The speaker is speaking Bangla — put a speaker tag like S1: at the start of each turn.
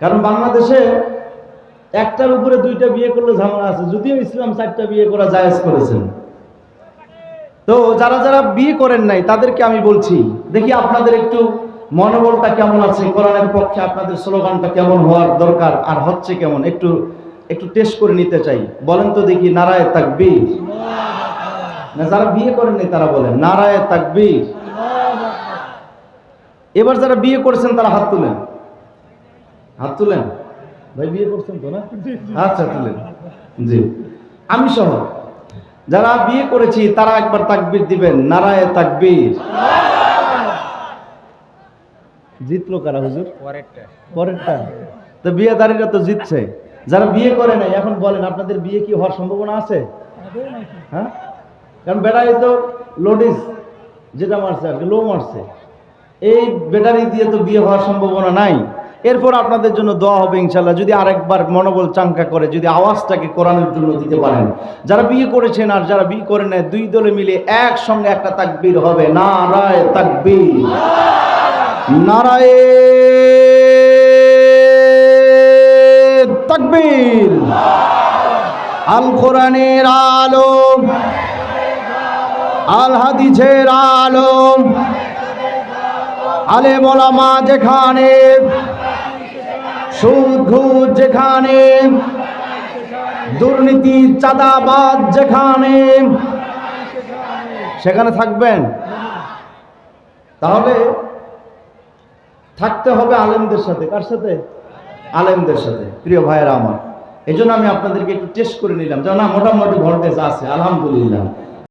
S1: কারণ বাংলাদেশে একটার উপরে দুইটা বিয়ে করলে ঝামেলা আছে, যদিও ইসলাম চারটা বিয়ে করা জায়েজ করেছেন। তো যারা যারা বিয়ে করেন নাই, তাদেরকে আমি বলছি, দেখি আপনাদের একটু মনোবলটা কেমন আছে, কোরআনের পক্ষে আপনাদের স্লোগানটা কেমন হওয়ার দরকার আর হচ্ছে কেমন, একটু একটু টেস্ট করে নিতে চাই। বলেন তো দেখি, নারায় তাকবীর। না, যারা বিয়ে করেন নাই তারা বলেন, নারায় তাকবীর। এবার যারা বিয়ে করেছেন তারা হাত তুলেন। হাত তুলেন? ভাই বিয়ে করছেন তো না? আচ্ছা তুলেন। জি। আমি সহ যারা বিয়ে করেছি তারা একবার তাকবির দিবেন নারায় তাকবির। জিতলো কারা হুজুর?
S2: পরেরটা।
S1: পরেরটা। তো বিয়েদারীরা তো জিতছে। যারা বিয়ে করে নাই এখন বলেন আপনাদের বিয়ে কি হওয়ার সম্ভাবনা আছে? হ্যাঁ? কারণ ব্যাটারি তো লোডিস যেটা মারছে আর কি লো মারছে। এই ব্যাটারি দিয়ে তো বিয়ে হওয়ার সম্ভাবনা নাই। এরপর আপনাদের জন্য দোয়া হবে ইনশাল্লাহ যদি আরেকবার মনোবল চাঙ্কা করে, যদি আওয়াজটাকে কোরআনের জন্য দিতে পারেন। যারা বিয়ে করেছেন আর যারা বিয়ে করে নেয়, দুই দলে মিলে একসঙ্গে একটা তাকবীর হবে। না রায় তাকবীর। নারায়ে তাকবীর। আল কোরআনের আলো আল হাদিসের আলো আলে মোলামা যেখানে যেখানে, দুর্নীতি চাঁদাবাদ যেখানে, সেখানে থাকবেন। তাহলে থাকতে হবে আলেমদের সাথে। কার সাথে? আলেমদের সাথে, প্রিয় ভাইয়েরা আমার। এই আমি আপনাদেরকে একটু টেস্ট করে নিলাম। যে না মোটামুটি ভোল্টেজ আছে, আলহামদুলিল্লাহ।